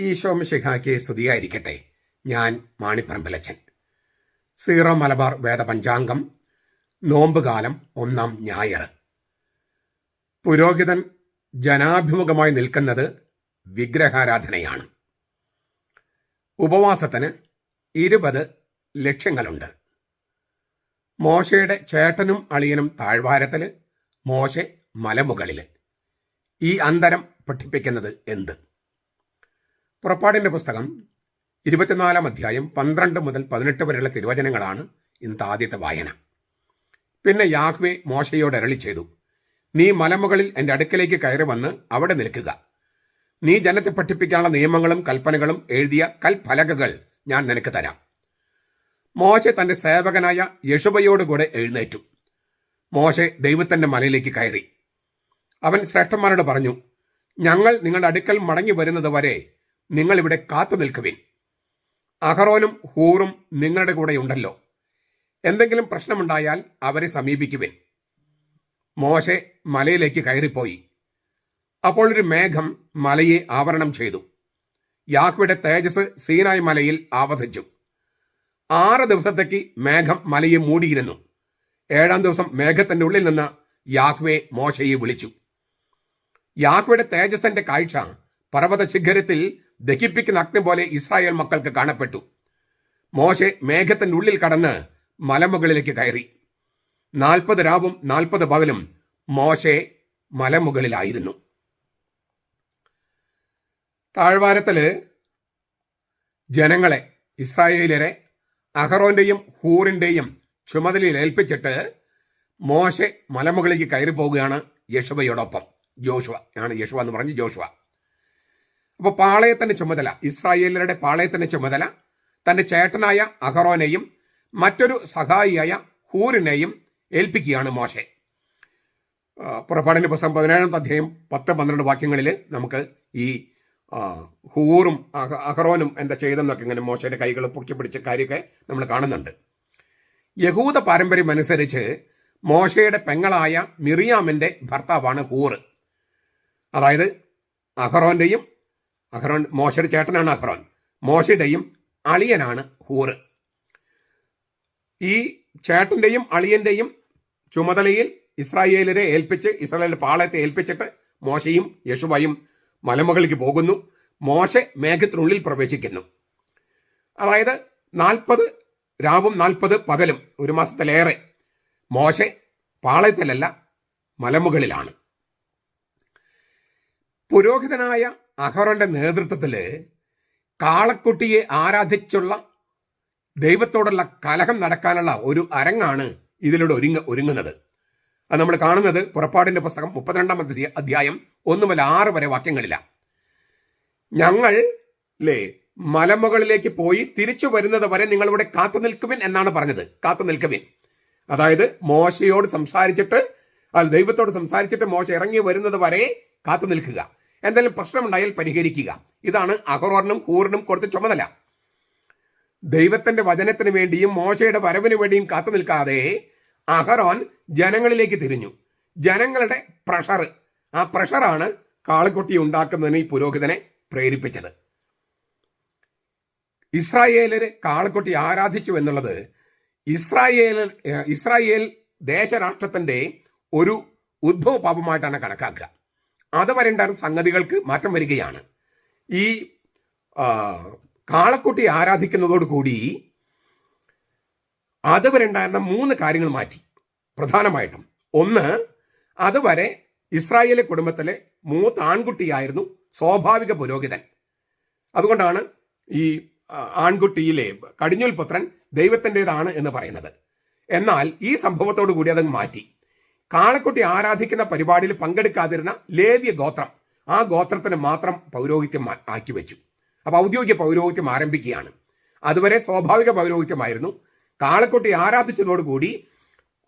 ഈശോ മിശിഹായ്ക്ക് സ്തുതിയായിരിക്കട്ടെ. ഞാൻ മാണിപ്പറമ്പലച്ചൻ. സീറോ മലബാർ വേദപഞ്ചാംഗം നോമ്പുകാലം ഒന്നാം ഞായർ. പുരോഹിതൻ ജനാഭിമുഖമായി നിൽക്കുന്നത് വിഗ്രഹാരാധനയാണ്. ഉപവാസത്തിന് ഇരുപത് ലക്ഷ്യങ്ങളുണ്ട്. മോശയുടെ ചേട്ടനും അളിയനും താഴ്വാരത്തിൽ മോശ മലമുകളിൽ ഈ അന്തരം പഠിപ്പിക്കുന്നത് എന്ത്? പുറപ്പാടിന്റെ പുസ്തകം ഇരുപത്തിനാലാം അധ്യായം പന്ത്രണ്ട് മുതൽ പതിനെട്ട് വരെയുള്ള തിരുവചനങ്ങളാണ് ഇന്നത്തെ ആദ്യത്തെ വായന. പിന്നെ യാഹ്വെ മോശയോട് അരളി ചെയ്തു നീ മലമുകളിൽ എന്റെ അടുക്കലേക്ക് കയറി വന്ന് അവിടെ നിൽക്കുക. നീ ജനത്തെ പഠിപ്പിക്കാനുള്ള നിയമങ്ങളും കൽപ്പനകളും എഴുതിയ കൽഫലകകൾ ഞാൻ നിനക്ക് തരാം. മോശ തന്റെ സേവകനായ യശുബയോടുകൂടെ എഴുന്നേറ്റു. മോശെ ദൈവത്തിന്റെ മലയിലേക്ക് കയറി. അവൻ ശ്രേഷ്ഠന്മാരോട് പറഞ്ഞു ഞങ്ങൾ നിങ്ങളുടെ അടുക്കൽ മടങ്ങി വരുന്നത് വരെ നിങ്ങൾ ഇവിടെ കാത്തു നിൽക്കുവിൻ. അഹറോനും ഹൂറും നിങ്ങളുടെ കൂടെ ഉണ്ടല്ലോ എന്തെങ്കിലും പ്രശ്നമുണ്ടായാൽ അവരെ സമീപിക്കുവിൻ. മോശെ മലയിലേക്ക് കയറിപ്പോയി. അപ്പോൾ ഒരു മേഘം മലയെ ആവരണം ചെയ്തു. യാഹ്വയുടെ തേജസ് സീനായ് മലയിൽ ആവസിച്ചു ആറ് ദിവസത്തേക്ക് മേഘം മലയെ മൂടിയിരുന്നു. ഏഴാം ദിവസം മേഘത്തിന്റെ ഉള്ളിൽ നിന്ന് യാഹ്വെ മോശയെ വിളിച്ചു. യാഹ്വയുടെ തേജസ്സിന്റെ കാഴ്ച പർവത ശിഖരത്തിൽ ദഹിപ്പിക്കുന്ന അഗ്നി പോലെ ഇസ്രായേൽ മക്കൾക്ക് കാണപ്പെട്ടു. മോശെ മേഘത്തിന്റെ ഉള്ളിൽ കടന്ന് മലമുകളിലേക്ക് കയറി. നാൽപ്പത് രാവും നാൽപ്പത് പകലും മോശെ മലമുകളിലായിരുന്നു. താഴ്വാരത്തിൽ ജനങ്ങളെ ഇസ്രായേലരെ അഹറോന്റെയും ഹൂറിന്റെയും ചുമതലയിൽ ഏൽപ്പിച്ചിട്ട് മോശെ മലമുകളിലേക്ക് കയറി പോവുകയാണ് യശുവയോടൊപ്പം ജോഷുവ ആണ് യശുവ എന്ന് പറഞ്ഞ് ജോഷുവ അപ്പോൾ പാളയത്തിന്റെ ചുമതല ഇസ്രായേലരുടെ പാളയത്തിന്റെ ചുമതല തന്റെ ചേട്ടനായ അഹറോനെയും മറ്റൊരു സഹായിയായ ഹൂറിനെയും ഏൽപ്പിക്കുകയാണ് മോശെ. പുറപ്പാടിന്റെ പുസ്തകം പതിനേഴാം അധ്യായം പത്ത് പന്ത്രണ്ട് വാക്യങ്ങളിൽ നമുക്ക് ഈ ഹൂറും അഹറോനും എന്താ ചെയ്തെന്നൊക്കെ ഇങ്ങനെ മോശയുടെ കൈകൾ പൊക്കി പിടിച്ച കാര്യമൊക്കെ നമ്മൾ കാണുന്നുണ്ട്. യഹൂദ പാരമ്പര്യം അനുസരിച്ച് മോശയുടെ പെങ്ങളായ മിറിയാമിന്റെ ഭർത്താവാണ് ഹൂറ്. അതായത് അഹറോന്റെയും അഹറോൻ മോശയുടെ ചേട്ടനാണ് അഹ്റോൻ മോശയുടെയും അളിയനാണ് ഹൂർ. ഈ ചേട്ടന്റെയും അളിയന്റെയും ചുമതലയിൽ ഇസ്രായേലരെ ഏൽപ്പിച്ച് ഇസ്രായേലിന്റെ പാളയത്തെ ഏൽപ്പിച്ചിട്ട് മോശയും യേശുബായും മലമുകളിലേക്ക് പോകുന്നു. മോശ മേഘത്തിനുള്ളിൽ പ്രവേശിക്കുന്നു. അതായത് നാൽപ്പത് രാവും നാൽപ്പത് പകലും ഒരു മാസത്തിലേറെ മോശ പാളയത്തിലല്ല മലമുകളിലാണ്. പുരോഹിതനായ അഹറോന്റെ നേതൃത്വത്തിൽ കാളക്കുട്ടിയെ ആരാധിച്ചുള്ള ദൈവത്തോടുള്ള കലഹം നടക്കാനുള്ള ഒരു അരങ്ങാണ് ഇതിലൂടെ ഒരുങ്ങ ഒരുങ്ങുന്നത്. അത് നമ്മൾ കാണുന്നത് പുറപ്പാടിന്റെ പുസ്തകം മുപ്പത്തിരണ്ടാം അധ്യ- അധ്യായം ഒന്ന് മുതൽ ആറ് വരെ വാക്യങ്ങളിലാണ് ഞങ്ങൾ ലേ മലമുകളിലേക്ക് പോയി തിരിച്ചു വരുന്നത് വരെ നിങ്ങളിവിടെ കാത്തു നിൽക്കുവിൻ എന്നാണ് പറഞ്ഞത്. കാത്തു നിൽക്കുവിൻ. അതായത് മോശയോട് സംസാരിച്ചിട്ട് ദൈവത്തോട് സംസാരിച്ചിട്ട് മോശ ഇറങ്ങി വരുന്നത് വരെ കാത്തു നിൽക്കുക. എന്തെങ്കിലും പ്രശ്നമുണ്ടായാൽ പരിഹരിക്കുക. ഇതാണ് അഹറോറിനും ഹൂറിനും കൊടുത്ത ചുമതല. ദൈവത്തിന്റെ വചനത്തിന് വേണ്ടിയും മോശയുടെ വരവിന് വേണ്ടിയും കാത്തു നിൽക്കാതെ അഹറോൻ ജനങ്ങളിലേക്ക് തിരിഞ്ഞു. ജനങ്ങളുടെ പ്രഷർ ആ പ്രഷറാണ് കാളക്കുട്ടി ഉണ്ടാക്കുന്നതിന് ഈ പുരോഹിതനെ പ്രേരിപ്പിച്ചത്. ഇസ്രായേലര് കാളക്കുട്ടി ആരാധിച്ചു എന്നുള്ളത് ഇസ്രായേൽ ഇസ്രായേൽ ദേശരാഷ്ട്രത്തിന്റെ ഒരു ഉദ്ഭവ പാപമായിട്ടാണ് കണക്കാക്കുക. അതുവരെ വരേണ്ട സംഗതികൾക്ക് മാറ്റം വരികയാണ്. ഈ കാളക്കുട്ടി ആരാധിക്കുന്നതോടുകൂടി അതുവരെ ഉണ്ടായിരുന്ന മൂന്ന് കാര്യങ്ങൾ മാറ്റി. പ്രധാനമായിട്ടും ഒന്ന് അതുവരെ ഇസ്രായേലി കുടുംബത്തിലെ മൂത്ത ആൺകുട്ടിയായിരുന്നു സ്വാഭാവിക പുരോഹിതൻ. അതുകൊണ്ടാണ് ഈ ആൺകുട്ടിയിലെ കടിഞ്ഞുൽ പുത്രൻ ദൈവത്തിന്റെതാണ് എന്ന് പറയുന്നത്. എന്നാൽ ഈ സംഭവത്തോടു കൂടി അതങ്ങ് മാറ്റി. കാളക്കുട്ടി ആരാധിക്കുന്ന പരിപാടിയിൽ പങ്കെടുക്കാതിരുന്ന ലേവ്യ ഗോത്രം ആ ഗോത്രത്തിന് മാത്രം പൗരോഹിത്യം ആക്കി വെച്ചു. അപ്പൊ ഔദ്യോഗിക പൗരോഹിത്യം ആരംഭിക്കുകയാണ്. അതുവരെ സ്വാഭാവിക പൗരോഹിത്യമായിരുന്നു. കാളക്കുട്ടി ആരാധിച്ചതോടുകൂടി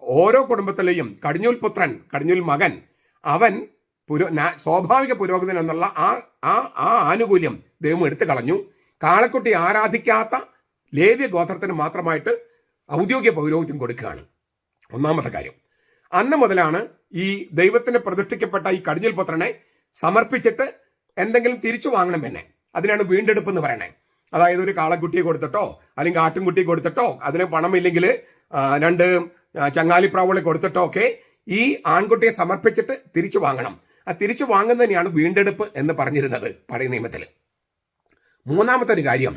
ഓരോ കുടുംബത്തിലെയും കടിഞ്ഞൂൽ പുത്രൻ കടിഞ്ഞൂൽ മകൻ അവൻ പുരോ സ്വാഭാവിക പുരോഗതി എന്നുള്ള ആ ആ ആ ആനുകൂല്യം ദൈവം എടുത്തു കളഞ്ഞു. കാളക്കുട്ടി ആരാധിക്കാത്ത ലേവ്യ ഗോത്രത്തിന് മാത്രമായിട്ട് ഔദ്യോഗിക പൗരോഹിത്യം കൊടുക്കുകയാണ്. ഒന്നാമത്തെ കാര്യം. അന്ന് മുതലാണ് ഈ ദൈവത്തിന് പ്രതിഷ്ഠിക്കപ്പെട്ട ഈ കടിഞ്ഞൽ പുത്രനെ സമർപ്പിച്ചിട്ട് എന്തെങ്കിലും തിരിച്ചു വാങ്ങണം എന്നെ. അതിനാണ് വീണ്ടെടുപ്പ് എന്ന് പറയണേ. അതായത് ഒരു കാളക്കുട്ടിയെ കൊടുത്തിട്ടോ അല്ലെങ്കിൽ ആട്ടിൻകുട്ടിയെ കൊടുത്തിട്ടോ അതിന് പണമില്ലെങ്കിൽ രണ്ട് ചങ്ങാലിപ്രാവുകളെ കൊടുത്തിട്ടോ ഒക്കെ ഈ ആൺകുട്ടിയെ സമർപ്പിച്ചിട്ട് തിരിച്ചു വാങ്ങണം. ആ തിരിച്ചു വാങ്ങുന്നതിനെയാണ് വീണ്ടെടുപ്പ് എന്ന് പറഞ്ഞിരുന്നത് പഴയ നിയമത്തിൽ മൂന്നാമത്തെ ഒരു കാര്യം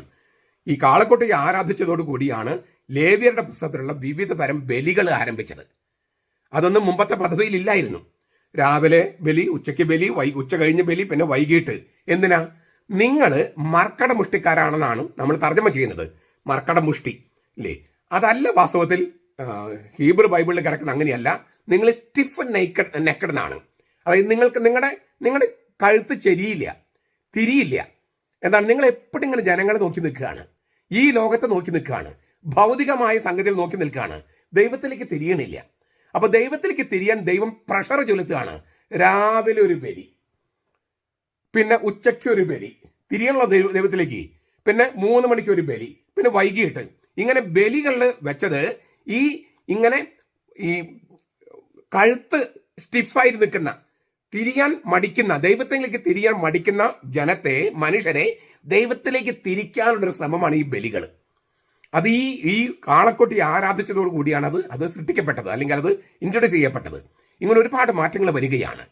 ഈ കാളക്കുട്ടിയെ ആരാധിച്ചതോടുകൂടിയാണ് ലേവിയറുടെ പുസ്തകത്തിലുള്ള വിവിധ തരം ബലികൾ ആരംഭിച്ചത്. അതൊന്നും മുമ്പത്തെ പദ്ധതിയിൽ ഇല്ലായിരുന്നു. രാവിലെ ബലി ഉച്ചയ്ക്ക് ബലി വൈ ഉച്ച കഴിഞ്ഞ് ബലി പിന്നെ വൈകിട്ട്. എന്തിനാ? നിങ്ങൾ മർക്കട മുഷ്ടിക്കാരാണെന്നാണ് നമ്മൾ തർജമ ചെയ്യുന്നത്. മർക്കട മുഷ്ടി. അല്ലേ അതല്ല വാസ്തവത്തിൽ ഹീബ്രു ബൈബിളിൽ കിടക്കുന്ന അങ്ങനെയല്ല. നിങ്ങൾ സ്റ്റിഫ് നെക്കഡ് നെക്കഡെന്നാണ് അതായത് നിങ്ങൾക്ക് നിങ്ങളുടെ നിങ്ങളുടെ കഴുത്ത് ചെരിയില്ല തിരിയില്ല. എന്താണ്? നിങ്ങൾ എപ്പോഴും ഇങ്ങനെ ജനങ്ങളെ നോക്കി നിൽക്കുകയാണ്. ഈ ലോകത്തെ നോക്കി നിൽക്കുകയാണ്. ഭൗതികമായ സംഗതിയിൽ നോക്കി നിൽക്കുകയാണ്. ദൈവത്തിലേക്ക് തിരിയണില്ല. അപ്പൊ ദൈവത്തിലേക്ക് തിരിയാൻ ദൈവം പ്രഷർ ചൊലുത്തുകയാണ് രാവിലെ ഒരു ബലി പിന്നെ ഉച്ചയ്ക്ക് ഒരു ബലി തിരിയാനുള്ള ദൈവ- ദൈവത്തിലേക്ക്. പിന്നെ മൂന്ന് മണിക്ക് ഒരു ബലി പിന്നെ വൈകിട്ട്. ഇങ്ങനെ ബലികളിൽ വെച്ചത് ഈ ഇങ്ങനെ ഈ കഴുത്ത് സ്റ്റിഫായി നിൽക്കുന്ന തിരിയാൻ മടിക്കുന്ന ദൈവത്തിലേക്ക് തിരിയാൻ മടിക്കുന്ന ജനത്തെ മനുഷ്യരെ ദൈവത്തിലേക്ക് തിരിക്കാനുള്ള ഒരു ശ്രമമാണ് ഈ ബലികൾ. അത് ഈ ഈ കാളക്കൊട്ടി ആരാധിച്ചതോടു കൂടിയാണ് അത് അത് സൃഷ്ടിക്കപ്പെട്ടത് അല്ലെങ്കിൽ അത് ഇൻട്രൊഡ്യൂസ് ചെയ്യപ്പെട്ടത്. ഇങ്ങനെ ഒരുപാട് മാറ്റങ്ങൾ വരികയാണ്.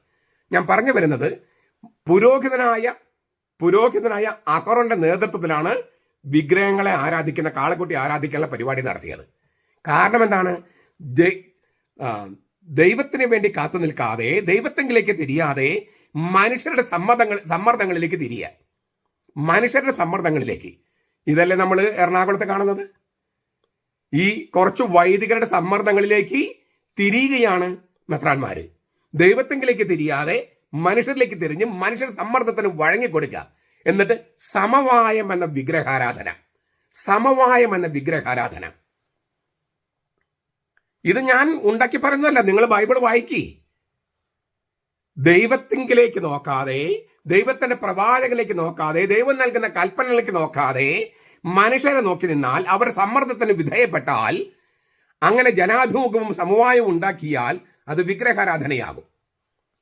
ഞാൻ പറഞ്ഞു വരുന്നത് പുരോഹിതനായ പുരോഹിതനായ അഹറോന്റെ നേതൃത്വത്തിലാണ് വിഗ്രഹങ്ങളെ ആരാധിക്കുന്ന കാളക്കുട്ടി ആരാധിക്കാനുള്ള പരിപാടി നടത്തിയത്. കാരണം എന്താണ്? ദൈവത്തിന് വേണ്ടി കാത്തു നിൽക്കാതെ ദൈവത്തെങ്കിലേക്ക് തിരിയാതെ മനുഷ്യരുടെ സമ്മർദ്ദങ്ങൾ സമ്മർദ്ദങ്ങളിലേക്ക് തിരിയുക മനുഷ്യരുടെ സമ്മർദ്ദങ്ങളിലേക്ക്. ഇതല്ലേ നമ്മൾ എറണാകുളത്ത് കാണുന്നത്? ഈ കുറച്ച് വൈദികരുടെ സമ്മർദ്ദങ്ങളിലേക്ക് തിരിയുകയാണ് മെത്രാന്മാര്. ദൈവത്തെങ്കിലേക്ക് തിരിയാതെ മനുഷ്യരിലേക്ക് തിരിഞ്ഞ് മനുഷ്യർ സമ്മർദ്ദത്തിന് വഴങ്ങിക്കൊടുക്കുക എന്നിട്ട് സമവായം എന്ന വിഗ്രഹാരാധന. സമവായം എന്ന വിഗ്രഹാരാധന. ഇത് ഞാൻ ഉണ്ടാക്കി പറയുന്നതല്ല നിങ്ങൾ ബൈബിൾ വായിക്കി. ദൈവത്തിങ്കിലേക്ക് നോക്കാതെ ദൈവത്തിന്റെ പ്രവാചകലേക്ക് നോക്കാതെ ദൈവം നൽകുന്ന കൽപ്പനകളിലേക്ക് നോക്കാതെ മനുഷ്യരെ നോക്കി നിന്നാൽ അവർ സമ്മർദ്ദത്തിന് വിധേയപ്പെട്ടാൽ അങ്ങനെ ജനാഭിമുഖവും സമവായവും ഉണ്ടാക്കിയാൽ അത് വിഗ്രഹാരാധനയാകും.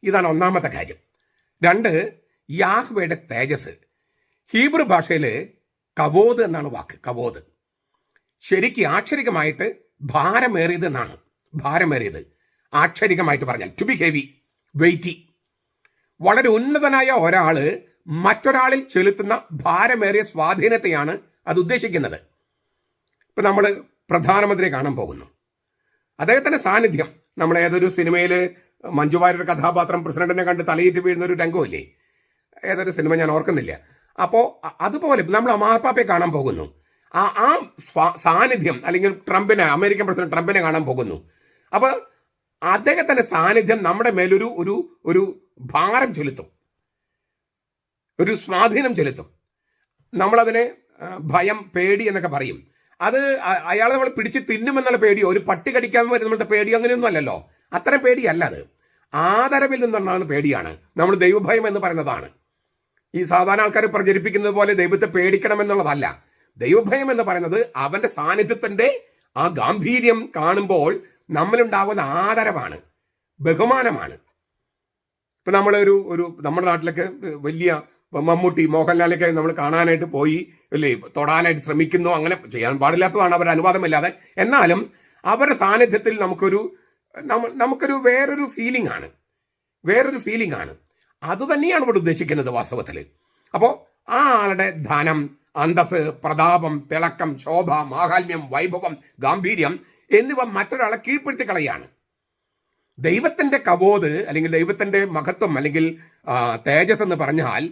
ഇതാണ് ഒന്നാമത്തെ കാര്യം. രണ്ട് യാഹ്വയുടെ തേജസ്. ഹീബ്രു ഭാഷയിൽ കവോദ് എന്നാണ് വാക്ക് കവോദ്. ശരിക്ക് ആക്ഷരികമായിട്ട് ഭാരമേറിയത് എന്നാണ് ഭാരമേറിയത്. ആക്ഷരികമായിട്ട് പറഞ്ഞാൽ ടു ബി ഹെവി വെയിറ്റി വളരെ ഉന്നതനായ ഒരാൾ മറ്റൊരാളിൽ ചെലുത്തുന്ന ഭാരമേറിയ സ്വാധീനത്തെയാണ് അത് ഉദ്ദേശിക്കുന്നത്. ഇപ്പൊ നമ്മൾ പ്രധാനമന്ത്രിയെ കാണാൻ പോകുന്നു. അദ്ദേഹത്തിന്റെ സാന്നിധ്യം നമ്മൾ ഏതൊരു സിനിമയിൽ മഞ്ജു വാര്യരുടെ കഥാപാത്രം പ്രസിഡന്റിനെ കണ്ട് തലയിട്ട് വീഴുന്ന ഒരു രംഗമില്ലേ? ഏതൊരു സിനിമ ഞാൻ ഓർക്കുന്നില്ല. അപ്പോൾ അതുപോലെ നമ്മൾ മാപ്പാപ്പയെ കാണാൻ പോകുന്നു. ആ ആ സാന്നിധ്യം അല്ലെങ്കിൽ ട്രംപിനെ അമേരിക്കൻ പ്രസിഡന്റ് ട്രംപിനെ കാണാൻ പോകുന്നു. അപ്പോൾ അദ്ദേഹത്തിന്റെ സാന്നിധ്യം നമ്മുടെ മേലൊരു ഒരു ഒരു ഭാരം ചെലുത്തും. ഒരു സ്വാധീനം ചെലുത്തും. നമ്മളതിനെ ഭയം പേടി എന്നൊക്കെ പറയും. അത് അയാളെ നമ്മൾ പിടിച്ച് തിന്നുമെന്നുള്ള പേടിയോ ഒരു പട്ടി കടിക്കാൻ വരും നമ്മളുടെ പേടിയോ അങ്ങനെയൊന്നും അല്ലല്ലോ. അത്തരം പേടിയല്ല അത്. ആദരവിൽ നിന്നുണ്ടാകുന്ന പേടിയാണ്. നമ്മൾ ദൈവഭയം എന്ന് പറയുന്നതാണ്. ഈ സാധാരണ ആൾക്കാർ പ്രചരിപ്പിക്കുന്നത് പോലെ ദൈവത്തെ പേടിക്കണം എന്നുള്ളതല്ല ദൈവഭയം എന്ന് പറയുന്നത് അവന്റെ സാന്നിധ്യത്തിന്റെ ആ ഗാംഭീര്യം കാണുമ്പോൾ നമ്മളുണ്ടാകുന്ന ആദരവാണ്. ബഹുമാനമാണ്. ഇപ്പൊ നമ്മളൊരു ഒരു നമ്മുടെ നാട്ടിലൊക്കെ വലിയ മമ്മൂട്ടി മോഹൻലാലൊക്കെ നമ്മൾ കാണാനായിട്ട് പോയി അല്ലേ? തൊടാനായിട്ട് ശ്രമിക്കുന്നു അങ്ങനെ ചെയ്യാൻ പാടില്ലാത്തതാണ് അവരുടെ അനുവാദമില്ലാതെ. എന്നാലും അവരുടെ സാന്നിധ്യത്തിൽ നമുക്കൊരു നമ്മൾ നമുക്കൊരു വേറൊരു ഫീലിംഗ് ആണ്. വേറൊരു ഫീലിംഗ് ആണ്. അത് തന്നെയാണ് ഇവിടെ ഉദ്ദേശിക്കുന്നത് വാസ്തവത്തിൽ. അപ്പോൾ ആ ആളുടെ ധനം അന്തസ് പ്രതാപം തിളക്കം ശോഭ മാഹാത്മ്യം വൈഭവം ഗാംഭീര്യം എന്നിവ മറ്റൊരാളെ കീഴ്പ്പെടുത്തി കളയാണ് ദൈവത്തിന്റെ കവോത് അല്ലെങ്കിൽ ദൈവത്തിന്റെ മഹത്വം അല്ലെങ്കിൽ തേജസ് എന്ന് പറഞ്ഞാൽ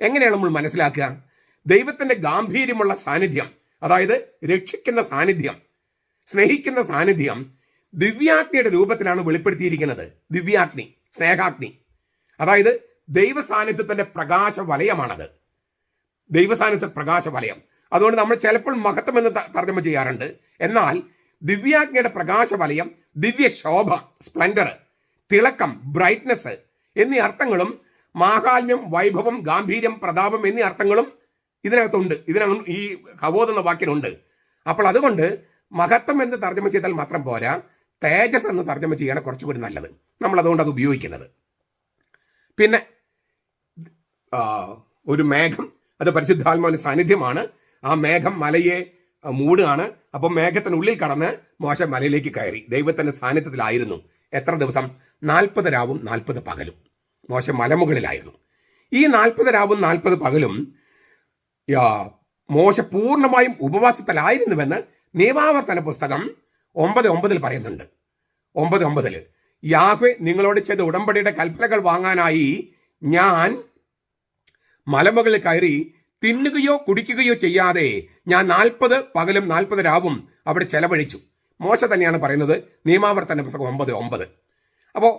എങ്ങനെയാണ് നമ്മൾ മനസ്സിലാക്കുക? ദൈവത്തിന്റെ ഗാംഭീര്യമുള്ള സാന്നിധ്യം അതായത് രക്ഷിക്കുന്ന സാന്നിധ്യം സ്നേഹിക്കുന്ന സാന്നിധ്യം ദിവ്യാഗ്നിയുടെ രൂപത്തിലാണ് വെളിപ്പെടുത്തിയിരിക്കുന്നത്. ദിവ്യാഗ്നി സ്നേഹാഗ്നി. അതായത് ദൈവ സാന്നിധ്യത്തിന്റെ പ്രകാശ വലയമാണത് ദൈവ സാന്നിധ്യ പ്രകാശ വലയം അതുകൊണ്ട് നമ്മൾ ചിലപ്പോൾ മഹത്വം എന്ന് തർജമ ചെയ്യാറുണ്ട്. എന്നാൽ ദിവ്യാഗ്നിയുടെ പ്രകാശ വലയം ദിവ്യ ശോഭ സ്പ്ലെൻഡർ തിളക്കം ബ്രൈറ്റ്നസ് എന്നീ അർത്ഥങ്ങളും മാഹാത്മ്യം വൈഭവം ഗാംഭീര്യം പ്രതാപം എന്നീ അർത്ഥങ്ങളും ഇതിനകത്തുണ്ട്. ഇതിനകം ഈ ഹവോദ് എന്ന വാക്കിനുണ്ട് അപ്പോൾ അതുകൊണ്ട് മഹത്വം എന്ന് തർജമ ചെയ്താൽ മാത്രം പോരാ തേജസ് എന്ന് തർജമ ചെയ്യാണ് കുറച്ചുകൂടി നല്ലത്. നമ്മൾ അതുകൊണ്ട് അത് ഉപയോഗിക്കുന്നത്. പിന്നെ ഒരു മേഘം അത് പരിശുദ്ധാത്മാവിന്റെ സാന്നിധ്യമാണ്. ആ മേഘം മലയെ മൂടുകയാണ്. അപ്പം മേഘത്തിനുള്ളിൽ കടന്ന് മോശ മലയിലേക്ക് കയറി. ദൈവത്തിന്റെ സാന്നിധ്യത്തിലായിരുന്നു. എത്ര ദിവസം? നാൽപ്പത് രാവും നാൽപ്പത് പകലും. മോശ മലമുകളിലായിരുന്നു. ഈ നാൽപ്പത് രാവും നാൽപ്പത് പകലും മോശ പൂർണമായും ഉപവാസത്തിലായിരുന്നുവെന്ന് നിയമാവർത്തന പുസ്തകം ഒമ്പത് ഒമ്പതിൽ പറയുന്നുണ്ട്. ഒമ്പത് ഒമ്പതിൽ യാഹ്വെ നിങ്ങളോട് ചെയ്ത ഉടമ്പടിയുടെ കൽപ്പനകൾ വാങ്ങാനായി ഞാൻ മലമുകളിൽ കയറി തിന്നുകയോ കുടിക്കുകയോ ചെയ്യാതെ ഞാൻ നാൽപ്പത് പകലും നാൽപ്പത് രാവും അവിടെ ചെലവഴിച്ചു. മോശ തന്നെയാണ് പറയുന്നത്. നിയമാവർത്തന പുസ്തകം ഒമ്പത് ഒമ്പത്. അപ്പോൾ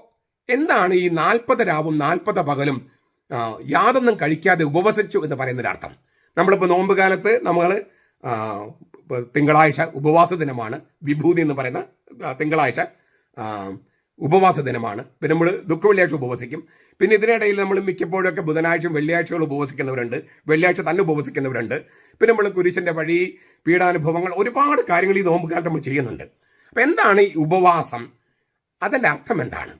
എന്താണ് ഈ നാൽപ്പത് രാവും നാൽപ്പത് പകലും യാതൊന്നും കഴിക്കാതെ ഉപവസിച്ചു എന്ന് പറയുന്നൊരു അർത്ഥം നമ്മളിപ്പോൾ നോമ്പ് കാലത്ത് നമ്മൾ തിങ്കളാഴ്ച ഉപവാസ ദിനമാണ്. വിഭൂതി എന്ന് പറയുന്ന തിങ്കളാഴ്ച ഉപവാസ ദിനമാണ്. പിന്നെ നമ്മൾ ദുഃഖവെള്ളിയാഴ്ച ഉപവസിക്കും. പിന്നെ ഇതിനിടയിൽ നമ്മൾ മിക്കപ്പോഴൊക്കെ ബുധനാഴ്ചയും വെള്ളിയാഴ്ചകൾ ഉപവസിക്കുന്നവരുണ്ട്. വെള്ളിയാഴ്ച തന്നെ ഉപവസിക്കുന്നവരുണ്ട്. പിന്നെ നമ്മൾ കുരിശിന്റെ വഴി പീഡാനുഭവങ്ങൾ ഒരുപാട് കാര്യങ്ങൾ ഈ നോമ്പ് കാലത്ത് നമ്മൾ ചെയ്യുന്നുണ്ട്. അപ്പം എന്താണ് ഈ ഉപവാസം? അതിന്റെ അർത്ഥം എന്താണ്?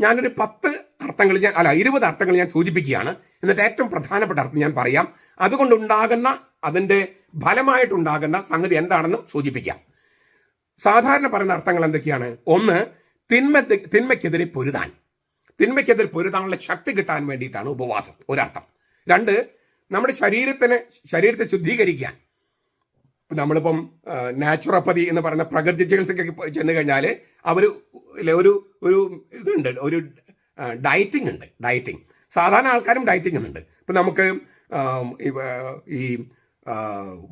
ഞാനൊരു പത്ത് അർത്ഥങ്ങൾ ഞാൻ അല്ല ഇരുപത് അർത്ഥങ്ങൾ ഞാൻ സൂചിപ്പിക്കുകയാണ്. എന്നിട്ട് ഏറ്റവും പ്രധാനപ്പെട്ട അർത്ഥം ഞാൻ പറയാം. അതുകൊണ്ടുണ്ടാകുന്ന അതിന്റെ ഫലമായിട്ടുണ്ടാകുന്ന സംഗതി എന്താണെന്നും സൂചിപ്പിക്കാം. സാധാരണ പറയുന്ന അർത്ഥങ്ങൾ എന്തൊക്കെയാണ്? ഒന്ന് തിന്മ തിന്മയ്ക്കെതിരെ പൊരുതാൻ. തിന്മയ്ക്കെതിരെ പൊരുതാനുള്ള ശക്തി കിട്ടാൻ വേണ്ടിയിട്ടാണ് ഉപവാസം. ഒരർത്ഥം. രണ്ട് നമ്മുടെ ശരീരത്തിന് ശരീരത്തെ ശുദ്ധീകരിക്കാൻ. നമ്മളിപ്പം നാച്ചുറോപ്പതി എന്ന് പറയുന്ന പ്രകൃതി ചികിത്സയ്ക്ക് ചെന്ന് കഴിഞ്ഞാൽ അവർ ഒരു ഒരു ഇതുണ്ട് ഒരു ഡയറ്റിംഗ് ഉണ്ട് ഡയറ്റിംഗ്. സാധാരണ ആൾക്കാരും ഡയറ്റിംഗ് ഉണ്ട് ഇപ്പം നമുക്ക് ഈ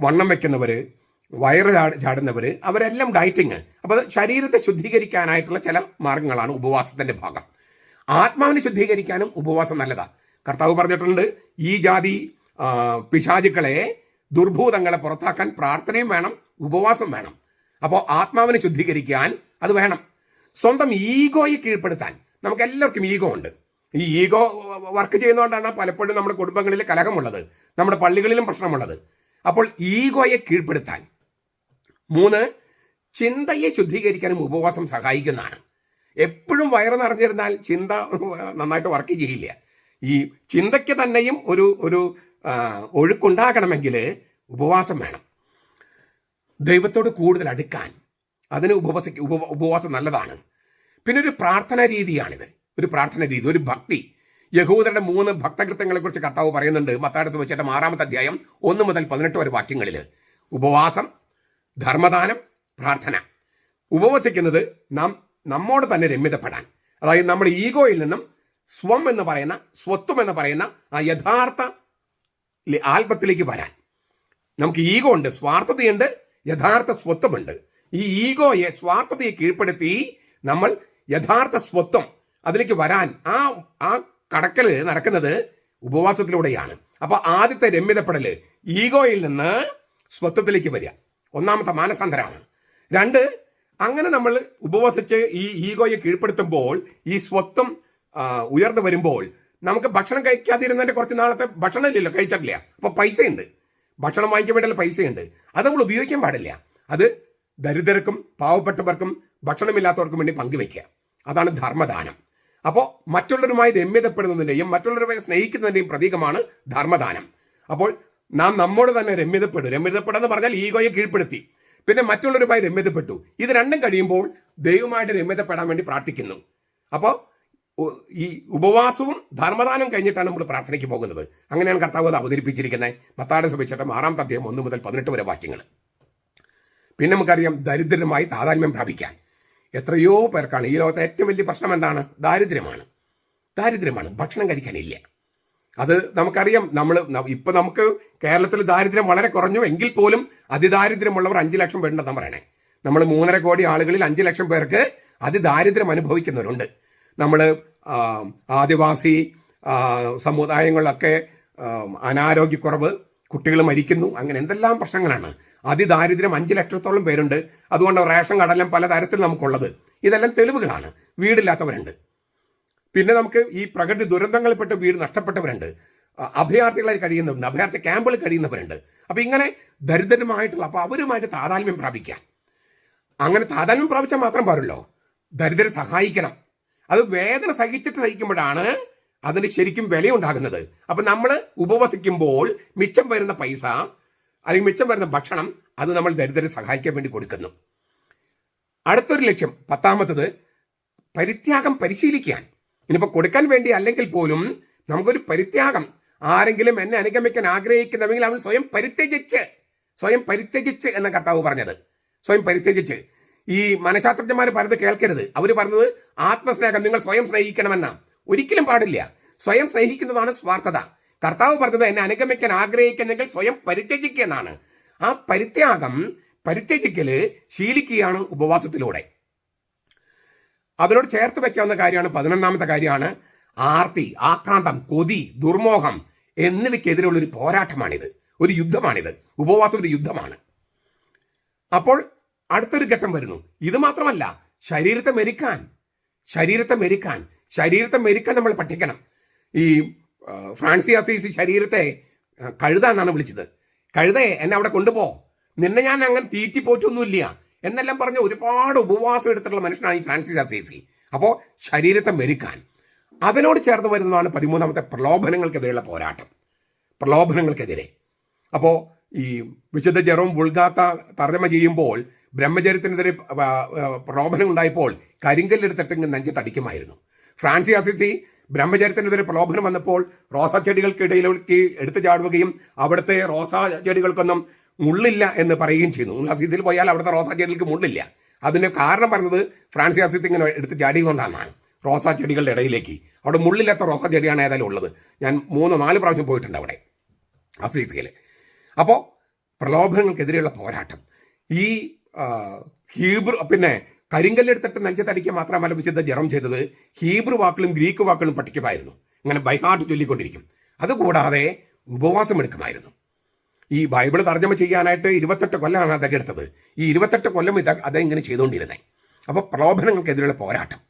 വണ്ണം വെക്കുന്നവർ വയറ് ചാട് ചാടുന്നവർ അവരെല്ലാം ഡയറ്റിങ് അപ്പോൾ ശരീരത്തെ ശുദ്ധീകരിക്കാനായിട്ടുള്ള ചില മാർഗങ്ങളാണ് ഉപവാസത്തിന്റെ ഭാഗം. ആത്മാവിനെ ശുദ്ധീകരിക്കാനും ഉപവാസം നല്ലതാണ് കർത്താവ് പറഞ്ഞിട്ടുണ്ട് ഈ ജാതി പിശാചുക്കളെ ദുർഭൂതങ്ങളെ പുറത്താക്കാൻ പ്രാർത്ഥനയും വേണം ഉപവാസം വേണം. അപ്പോൾ ആത്മാവിനെ ശുദ്ധീകരിക്കാൻ അത് വേണം. സ്വന്തം ഈഗോയെ കീഴ്പ്പെടുത്താൻ. നമുക്ക് എല്ലാവർക്കും ഈഗോ ഉണ്ട്. ഈ ഈഗോ വർക്ക് ചെയ്യുന്നതുകൊണ്ടാണ് പലപ്പോഴും നമ്മുടെ കുടുംബങ്ങളിൽ കലഹമുള്ളത്. നമ്മുടെ പള്ളികളിലും പ്രശ്നമുള്ളത്. അപ്പോൾ ഈഗോയെ കീഴ്പ്പെടുത്താൻ. മൂന്ന് ചിന്തയെ ശുദ്ധീകരിക്കാനും ഉപവാസം സഹായിക്കുന്നതാണ്. എപ്പോഴും വയറ് നിറഞ്ഞിരുന്നാൽ ചിന്ത നന്നായിട്ട് വർക്ക് ചെയ്യില്ല. ഈ ചിന്തയ്ക്ക് തന്നെയും ഒരു ഒരു ഒഴുക്കുണ്ടാകണമെങ്കിൽ ഉപവാസം വേണം. ദൈവത്തോട് കൂടുതൽ അടുക്കാൻ. അതിന് ഉപവസ ഉപ ഉപവാസം നല്ലതാണ്. പിന്നെ ഒരു പ്രാർത്ഥന രീതിയാണിത്. ഒരു പ്രാർത്ഥന രീതി ഒരു ഭക്തി. യഹൂദരുടെ മൂന്ന് ഭക്തകൃത്യങ്ങളെ കുറിച്ച് കർത്താവ് പറയുന്നുണ്ട്. മത്താടത്ത് സുവിശേഷം ആറാമത്തെ അധ്യായം ഒന്ന് മുതൽ പതിനെട്ട് വരെ വാക്യങ്ങളിൽ ഉപവാസം ധർമ്മദാനം പ്രാർത്ഥന. ഉപവസിക്കുന്നത് നാം നമ്മോട് തന്നെ രമ്യതപ്പെടാൻ. അതായത് നമ്മുടെ ഈഗോയിൽ നിന്നും സ്വം എന്ന് പറയുന്ന സ്വത്വം എന്ന് പറയുന്ന ആ യഥാർത്ഥ ആൽബത്തിലേക്ക് വരാൻ. നമുക്ക് ഈഗോ ഉണ്ട് സ്വാർത്ഥതയുണ്ട് യഥാർത്ഥ സ്വത്വമുണ്ട് ഈ ഈഗോയെ സ്വാർത്ഥതയെ കീഴ്പ്പെടുത്തി നമ്മൾ യഥാർത്ഥ സ്വത്വം അതിലേക്ക് വരാൻ ആ ആ കടക്കൽ നടക്കുന്നത് ഉപവാസത്തിലൂടെയാണ്. അപ്പോൾ ആദ്യത്തെ രമ്യതപ്പെടൽ ഈഗോയിൽ നിന്ന് സ്വത്വത്തിലേക്ക് വരിക. ഒന്നാമത്തെ മാനസാന്തരമാണ്. രണ്ട് അങ്ങനെ നമ്മൾ ഉപവസിച്ച് ഈ ഈഗോയെ കീഴ്പ്പെടുത്തുമ്പോൾ ഈ സ്വത്വം ഉയർന്നു വരുമ്പോൾ നമുക്ക് ഭക്ഷണം കഴിക്കാതിരുന്നതിന്റെ കുറച്ച് നാളത്തെ ഭക്ഷണം ഇല്ലല്ലോ കഴിച്ചിട്ടില്ല. അപ്പൊ പൈസയുണ്ട്. ഭക്ഷണം വാങ്ങിക്കാൻ വേണ്ടിയുള്ള പൈസയുണ്ട്. അത് നമ്മൾ ഉപയോഗിക്കാൻ പാടില്ല. അത് ദരിദ്രർക്കും പാവപ്പെട്ടവർക്കും ഭക്ഷണമില്ലാത്തവർക്കും വേണ്ടി പങ്കുവെക്കുക അതാണ് ധർമ്മദാനം. അപ്പോൾ മറ്റുള്ളവരുമായി രമ്യതപ്പെടുന്നതിന്റെയും മറ്റുള്ളവരുമായി സ്നേഹിക്കുന്നതിന്റെയും പ്രതീകമാണ് ധർമ്മദാനം. അപ്പോൾ നാം നമ്മോട് തന്നെ രമ്യതപ്പെടും. രമ്യതപ്പെടുക പറഞ്ഞാൽ ഈഗോയെ കീഴ്പ്പെടുത്തി. പിന്നെ മറ്റുള്ളവരുമായി രമ്യതപ്പെട്ടു. ഇത് രണ്ടും കഴിയുമ്പോൾ ദൈവമായിട്ട് രമ്യതപ്പെടാൻ വേണ്ടി പ്രാർത്ഥിക്കുന്നു. അപ്പോൾ ഈ ഉപവാസവും ധർമ്മദാനം കഴിഞ്ഞിട്ടാണ് നമ്മൾ പ്രാർത്ഥനയ്ക്ക് പോകുന്നത്. അങ്ങനെയാണ് കർത്താവ് അവതരിപ്പിച്ചിരിക്കുന്നത്. മത്താട് സഭിച്ചിട്ട് ആറാം തദ്യം ഒന്ന് മുതൽ പതിനെട്ട് വരെ വാക്യങ്ങൾ. പിന്നെ നമുക്കറിയാം ദരിദ്രരുമായി താതാത്മ്യം പ്രാപിക്കാൻ. എത്രയോ പേർക്കാണ് ഈ ലോകത്തെ ഏറ്റവും വലിയ പ്രശ്നം എന്താണ്? ദാരിദ്ര്യമാണ്. ദാരിദ്ര്യമാണ്. ഭക്ഷണം കഴിക്കാനില്ല. അത് നമുക്കറിയാം. നമ്മൾ ഇപ്പൊ നമുക്ക് കേരളത്തിൽ ദാരിദ്ര്യം വളരെ കുറഞ്ഞു. എങ്കിൽ പോലും അതിദാരിദ്ര്യമുള്ളവർ അഞ്ചു ലക്ഷം പേരുണ്ടെന്ന് പറയണേ. നമ്മൾ മൂന്നര കോടി ആളുകളിൽ അഞ്ചു ലക്ഷം പേർക്ക് അതിദാരിദ്ര്യം അനുഭവിക്കുന്നവരുണ്ട്. നമ്മൾ ആദിവാസി സമുദായങ്ങളിലൊക്കെ അനാരോഗ്യക്കുറവ് കുട്ടികൾ മരിക്കുന്നു അങ്ങനെ എന്തെല്ലാം പ്രശ്നങ്ങളാണ്. അതിദാരിദ്ര്യം അഞ്ച് ലക്ഷത്തോളം പേരുണ്ട്. അതുകൊണ്ട് റേഷൻ കടലം പലതരത്തിൽ നമുക്കുള്ളത്. ഇതെല്ലാം തെളിവുകളാണ്. വീടില്ലാത്തവരുണ്ട്. പിന്നെ നമുക്ക് ഈ പ്രകൃതി ദുരന്തങ്ങളിൽപ്പെട്ട് വീട് നഷ്ടപ്പെട്ടവരുണ്ട്. അഭയാർത്ഥികളായി കഴിയുന്നവരുണ്ട്. അഭയാർത്ഥി ക്യാമ്പുകളിൽ കഴിയുന്നവരുണ്ട്. അപ്പോൾ ഇങ്ങനെ ദരിദ്രരുമായിട്ടുള്ള അപ്പോൾ അവരുമായിട്ട് താതാത്മ്യം പ്രാപിക്കാൻ അങ്ങനെ താതാത്മ്യം പ്രാപിച്ചാൽ മാത്രം പാടുള്ളൂ? ദരിദ്രരെ സഹായിക്കണം. അത് വേദന സഹിച്ചിട്ട് സഹിക്കുമ്പോഴാണ് അതിന് ശരിക്കും വിലയുണ്ടാകുന്നത്. അപ്പൊ നമ്മൾ ഉപവസിക്കുമ്പോൾ മിച്ചം വരുന്ന പൈസ അല്ലെങ്കിൽ മിച്ചം വരുന്ന ഭക്ഷണം അത് നമ്മൾ ദരിദ്രരെ സഹായിക്കാൻ വേണ്ടി കൊടുക്കുന്നു. അടുത്തൊരു ലക്ഷ്യം പത്താമത്തത് പരിത്യാഗം പരിശീലിക്കാൻ ഇനിയിപ്പോ കൊടുക്കാൻ വേണ്ടി അല്ലെങ്കിൽ പോലും നമുക്കൊരു പരിത്യാഗം. ആരെങ്കിലും എന്നെ അനുഗമിക്കാൻ ആഗ്രഹിക്കുന്നുവെങ്കിൽ അവൻ സ്വയം പരിത്യജിച്ച് സ്വയം പരിത്യജിച്ച് എന്ന കർത്താവ് പറഞ്ഞത്. സ്വയം പരിത്യജിച്ച്. ഈ മനഃശാസ്ത്രജ്ഞന്മാർ പറഞ്ഞത് കേൾക്കരുത്. അവർ പറഞ്ഞത് ആത്മസ്നേഹം നിങ്ങൾ സ്വയം സ്നേഹിക്കണമെന്നാ. ഒരിക്കലും പാടില്ല. സ്വയം സ്നേഹിക്കുന്നതാണ് സ്വാർത്ഥത. കർത്താവ് പറഞ്ഞത് എന്നെ അനുഗമിക്കാൻ ആഗ്രഹിക്കുന്നെങ്കിൽ സ്വയം പരിത്യജിക്കുക എന്നാണ്. ആ പരിത്യാഗം പരിത്യജിക്കൽ ശീലിക്കുകയാണ് ഉപവാസത്തിലൂടെ. അതിനോട് ചേർത്ത് വെക്കാവുന്ന കാര്യമാണ് പതിനൊന്നാമത്തെ കാര്യമാണ് ആർത്തി ആക്രാന്തം കൊതി ദുർമോഹം എന്നിവയ്ക്കെതിരെയുള്ള ഒരു പോരാട്ടമാണിത്. ഒരു യുദ്ധമാണിത്. ഉപവാസം ഒരു യുദ്ധമാണ്. അപ്പോൾ അടുത്തൊരു ഘട്ടം വരുന്നു. ഇത് മാത്രമല്ല ശരീരത്തെ മെരിക്കാൻ ശരീരത്തെ മെരിക്കാൻ ശരീരത്തെ മെരിക്കാൻ നമ്മൾ പഠിക്കണം. ഈ ഫ്രാൻസി അസീസ് ശരീരത്തെ കഴുത എന്നാണ് വിളിച്ചത്. കഴുതയെ എന്നെ അവിടെ കൊണ്ടുപോ. നിന്നെ ഞാൻ അങ്ങനെ തീറ്റി പോറ്റൊന്നുമില്ല എന്നെല്ലാം പറഞ്ഞ ഒരുപാട് ഉപവാസം എടുത്തിട്ടുള്ള മനുഷ്യനാണ് ഈ ഫ്രാൻസിസ് അസീസി. അപ്പോൾ ശരീരത്തെ മെരുക്കാൻ. അതിനോട് ചേർന്ന് വരുന്നതാണ് പതിമൂന്നാമത്തെ പ്രലോഭനങ്ങൾക്കെതിരെയുള്ള പോരാട്ടം. പ്രലോഭനങ്ങൾക്കെതിരെ. അപ്പോൾ ഈ വിശുദ്ധ ജെറോം വുൾഗാത്ത തർജമ ചെയ്യുമ്പോൾ ബ്രഹ്മചര്യത്തിനെതിരെ പ്രലോഭനം ഉണ്ടായപ്പോൾ കരിങ്കല്ലെടുത്തിട്ട് ഇങ്ങ് നെഞ്ചത്തടിക്കുമായിരുന്നു ഫ്രാൻസി അസിസി ബ്രഹ്മചര്യത്തിനെതിരെ പ്രലോഭനം വന്നപ്പോൾ റോസാ ചെടികൾക്കിടയിലേക്ക് എടുത്തു ചാടുകയും അവിടുത്തെ റോസാ ചെടികൾക്കൊന്നും മുള്ളില്ല എന്ന് പറയുകയും ചെയ്യുന്നു. അസീസിൽ പോയാൽ അവിടുത്തെ റോസാ ചെടികൾക്ക് മുള്ളില്ല. അതിന് കാരണം പറഞ്ഞത് ഫ്രാൻസി അസീസ് ഇങ്ങനെ എടുത്ത് ചാടിയതുകൊണ്ടാണ്. റോസാ ചെടികളുടെ ഇടയിലേക്ക്. അവിടെ മുള്ളില്ലാത്ത റോസാ ചെടിയാണ് ഏതായാലും ഉള്ളത്. ഞാൻ മൂന്നോ നാല് പ്രാവശ്യം പോയിട്ടുണ്ട് അവിടെ അസീസിയിൽ അപ്പോൾ പ്രലോഭനങ്ങൾക്കെതിരെയുള്ള പോരാട്ടം. ഈ ഹീബ്രു പിന്നെ കരിങ്കല്ലെടുത്തിട്ട് നെഞ്ചത്തടിക്കുക മാത്രമല്ല വിശുദ്ധ ജറം ചെയ്തത് ഹീബ്രു വാക്കുകളും ഗ്രീക്ക് വാക്കുകളും പഠിക്കുമായിരുന്നു. ഇങ്ങനെ ബൈഹാർട്ട് ചൊല്ലിക്കൊണ്ടിരിക്കും. അതുകൂടാതെ ഉപവാസം എടുക്കുമായിരുന്നു ഈ ബൈബിൾ തർജമ ചെയ്യാനായിട്ട് ഇരുപത്തെട്ട് കൊല്ലമാണ് അദ്ദേഹം എടുത്തത്. ഈ ഇരുപത്തെട്ട് കൊല്ലം ഇത് അദ്ദേഹം ഇങ്ങനെ ചെയ്തുകൊണ്ടിരുന്നത് അപ്പോൾ പ്രലോഭനങ്ങൾക്കെതിരെയുള്ള പോരാട്ടം.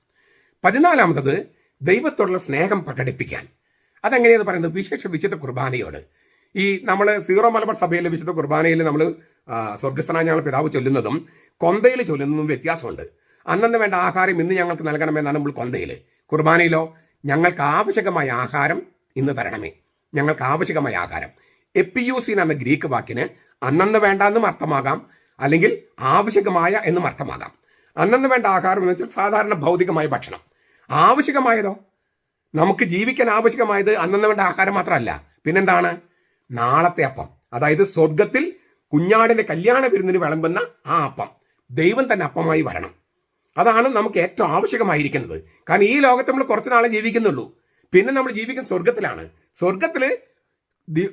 പതിനാലാമത്തത് ദൈവത്തോടുള്ള സ്നേഹം പ്രകടിപ്പിക്കാൻ. അതെങ്ങനെയാണ് പറയുന്നത് വിശേഷ വിശുദ്ധ കുർബാനയോട്. ഈ നമ്മൾ സീറോ മലബാർ സഭയിലെ വിശുദ്ധ കുർബാനയിൽ നമ്മൾ സ്വർഗസ്ഥനായ ഞങ്ങൾ പിതാവ് ചൊല്ലുന്നതും കൊന്തയിൽ ചൊല്ലുന്നതും വ്യത്യാസമുണ്ട്. അന്നന്ന് വേണ്ട ആഹാരം ഇന്ന് ഞങ്ങൾക്ക് നൽകണമെന്നാണ് നമ്മൾ കൊന്തയിൽ. കുർബാനയിലോ ഞങ്ങൾക്ക് ആവശ്യകമായ ആഹാരം ഇന്ന് തരണമേ. ഞങ്ങൾക്ക് ആവശ്യകമായ ആഹാരം. എപ്പിയൂസിൻ എന്ന ഗ്രീക്ക് വാക്കിന് അന്നന്ന് വേണ്ട എന്നും അർത്ഥമാകാം അല്ലെങ്കിൽ ആവശ്യകമായ എന്നും അർത്ഥമാകാം. അന്നന്ന് വേണ്ട ആഹാരം എന്ന് വെച്ചാൽ സാധാരണ ഭൗതികമായ ഭക്ഷണം. ആവശ്യകമായതോ? നമുക്ക് ജീവിക്കാൻ ആവശ്യകമായത് അന്നന്ന് വേണ്ട ആഹാരം മാത്രമല്ല. പിന്നെന്താണ്? നാളത്തെ അപ്പം. അതായത് സ്വർഗത്തിൽ കുഞ്ഞാടിന്റെ കല്യാണ വിരുന്നിന് വിളമ്പുന്ന ആ അപ്പം. ദൈവം തന്നെ അപ്പമായി വരണം. അതാണ് നമുക്ക് ഏറ്റവും ആവശ്യകമായിരിക്കുന്നത്. കാരണം ഈ ലോകത്ത് നമ്മൾ കുറച്ച് നാളെ ജീവിക്കുന്നുള്ളൂ. പിന്നെ നമ്മൾ ജീവിക്കുന്ന സ്വർഗത്തിലാണ് സ്വർഗത്തിൽ